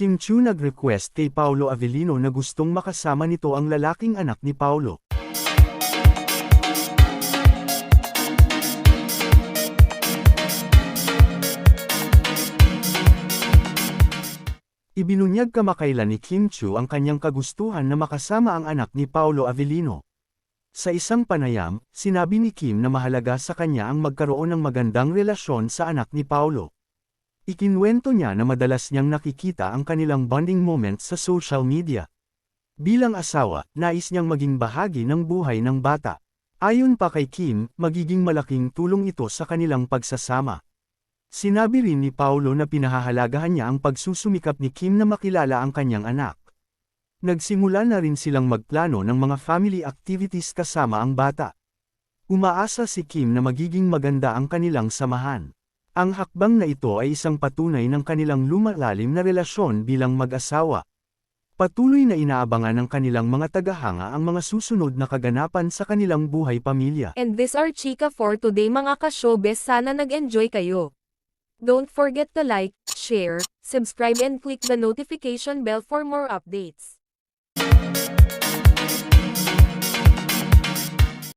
Kim Chu nag-request kay Paulo Avellino na gustong makasama nito ang lalaking anak ni Paulo. Ibinunyag kamakailan ni Kim Chu ang kanyang kagustuhan na makasama ang anak ni Paulo Avellino. Sa isang panayam, sinabi ni Kim na mahalaga sa kanya ang magkaroon ng magandang relasyon sa anak ni Paulo. Ikinwento niya na madalas niyang nakikita ang kanilang bonding moments sa social media. Bilang asawa, nais niyang maging bahagi ng buhay ng bata. Ayon pa kay Kim, magiging malaking tulong ito sa kanilang pagsasama. Sinabi rin ni Paulo na pinahahalagahan niya ang pagsusumikap ni Kim na makilala ang kanyang anak. Nagsimula na rin silang magplano ng mga family activities kasama ang bata. Umaasa si Kim na magiging maganda ang kanilang samahan. Ang hakbang na ito ay isang patunay ng kanilang lumalalim na relasyon bilang mag-asawa. Patuloy na inaabangan ng kanilang mga tagahanga ang mga susunod na kaganapan sa kanilang buhay pamilya. And this are Chika for today mga ka-showbiz sana nag-enjoy kayo. Don't forget to like, share, subscribe and click the notification bell for more updates.